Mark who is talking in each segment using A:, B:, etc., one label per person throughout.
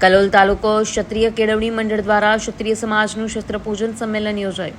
A: કલોલ તાલુકો ક્ષત્રિય કેળવણી મંડળ દ્વારા ક્ષત્રિય સમાજનું શસ્ત્રપૂજન સંમેલન યોજાયું.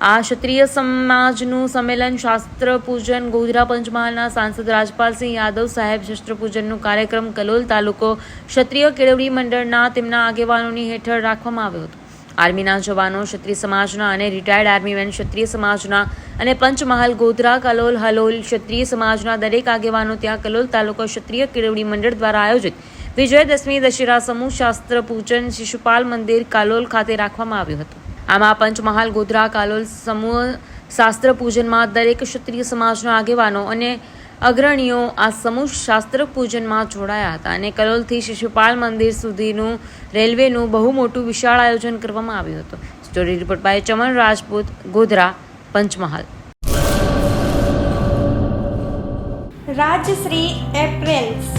A: આ ક્ષત્રિય સમાજનું સંમેલન શાસ્ત્ર પૂજન ગોધરા પંચમહાલના સાંસદ રાજપાલસિંહ યાદવ સાહેબ શસ્ત્રપૂજનનું કાર્યક્રમ કલોલ તાલુકો ક્ષત્રિય કેળવણી મંડળના તેમના આગેવાનોની હેઠળ રાખવામાં આવ્યો હતો. આર્મીના જવાનો ક્ષત્રિય સમાજના અને રિટાયર્ડ આર્મીમેન ક્ષત્રિય સમાજના અને પંચમહાલ, ગોધરા, કલોલ, હલોલ ક્ષત્રિય સમાજના દરેક આગેવાનો ત્યાં કલોલ તાલુકો ક્ષત્રિય કેળવણી મંડળ દ્વારા આયોજિત વિજયદશમી દશેરા સમૂહ શાસ્ત્ર પૂજન શિશુપાલ મંદિર કાલોલ ખાતે રાખવામાં આવ્યું હતું. આમાં પંચમહાલ, ગોધરા, કાલોલ સમૂહ શાસ્ત્ર પૂજનમાં દરેક ક્ષત્રિય સમાજના આગેવાનો અને અગ્રણીઓ આ સમૂહ શાસ્ત્ર પૂજનમાં જોડાયા હતા અને કલોલથી શિશુપાલ મંદિર સુધીનું રેલવેનું બહુ મોટું વિશાળ આયોજન કરવામાં આવ્યું હતું. Story report by Chaman Rajput, Godhra, Panchmahal.
B: Rajshree apparels.